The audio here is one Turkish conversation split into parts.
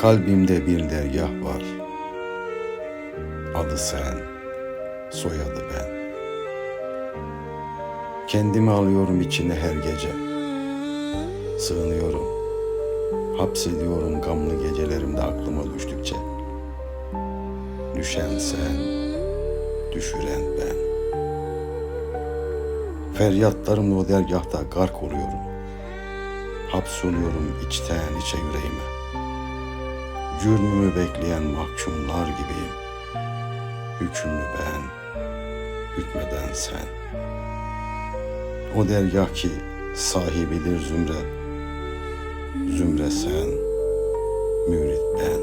Kalbimde bir dergah var. Adı sen, soyadı ben. Kendimi alıyorum içine her gece. Sığınıyorum. Hapsediyorum gamlı gecelerimde aklıma düştükçe. Düşen sen, düşüren ben. Feryatlarımla o dergahta gark oluyorum. Hapsoluyorum içten içe yüreğime. Cürmümü bekleyen mahkumlar gibiyim. Hükümlü ben, hükmeden sen. O dergah ki sahibidir zümre. Zümre sen, mürit ben.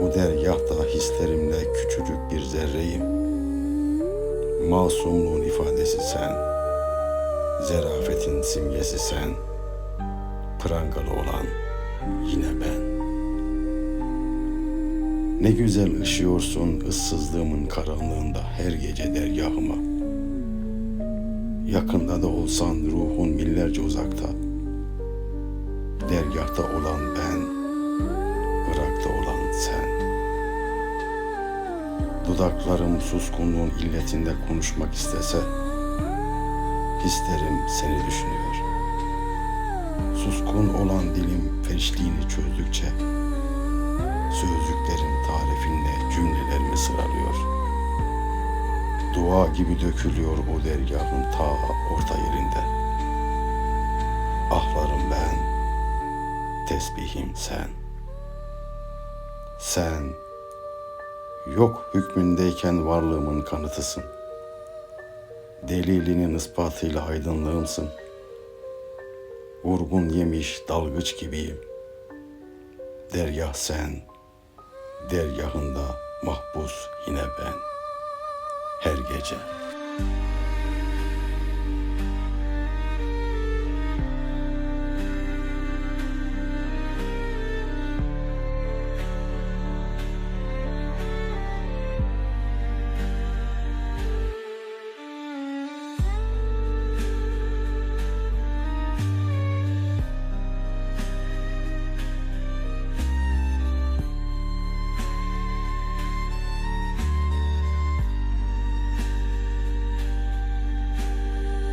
Bu dergahta hislerimle küçücük bir zerreyim. Masumluğun ifadesi sen, zerafetin simgesi sen, prangalı olan yine ben. Ne güzel ışıyorsun ıssızlığımın karanlığında her gece dergahıma. Yakında da olsan ruhun millerce uzakta. Dergahta olan ben, Irak'ta olan sen. Dudaklarım suskunluğun illetinde konuşmak istese, hislerim seni düşünüyor. Suskun olan dilim feşliğini çözdükçe, tarifinle sıralıyor. Dua gibi dökülüyor o dergahın ta orta yerinde. Ahlarım ben, tesbihim sen. Sen, yok hükmündeyken varlığımın kanıtısın. Delilinin ispatıyla aydınlığımsın. Vurgun yemiş dalgıç gibiyim. Dergah sen, dergahında mahpus yine ben. Her gece.